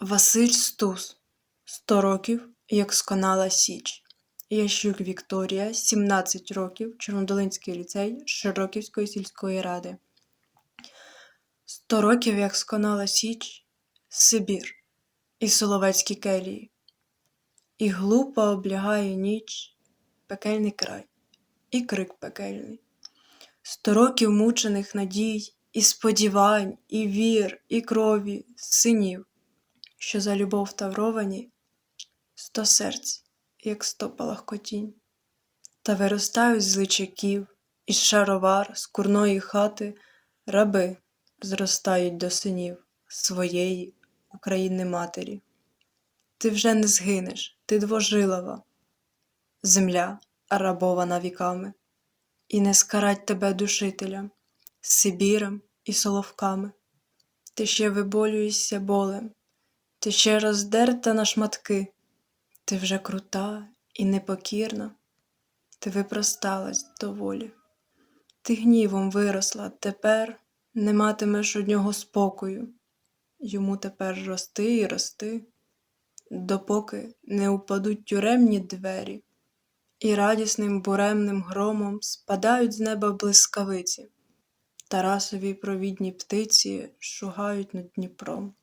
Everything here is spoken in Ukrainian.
Василь Стус Сто років, як сконала Січ. Ящук Вікторія, 17 років, Чорнодолинський ліцей Широківської сільської ради. Сто років, як сконала Січ, Сибір і Соловецькі келії. І глупо облягає ніч, пекельний край, і крик пекельний. Сто років мучених надій, і сподівань, і вір, і крові, синів, що за любов тавровані, сто серць, як сто палахкотінь, та виростають з личаків, із шаровар, з курної хати, раби зростають до синів своєї України матері. Ти вже не згинеш, ти двожилава, земля, рабована віками, і не скарать тебе душителям, Сибіром і соловками. Ти ще виболюєшся болем, ти ще роздерта на шматки, ти вже крута і непокірна, ти випросталась до волі. Ти гнівом виросла, тепер не матимеш од нього спокою. Йому тепер рости і рости, допоки не упадуть тюремні двері, і радісним буремним громом спадають з неба блискавиці. Тарасові провідні птиці шугають над Дніпром.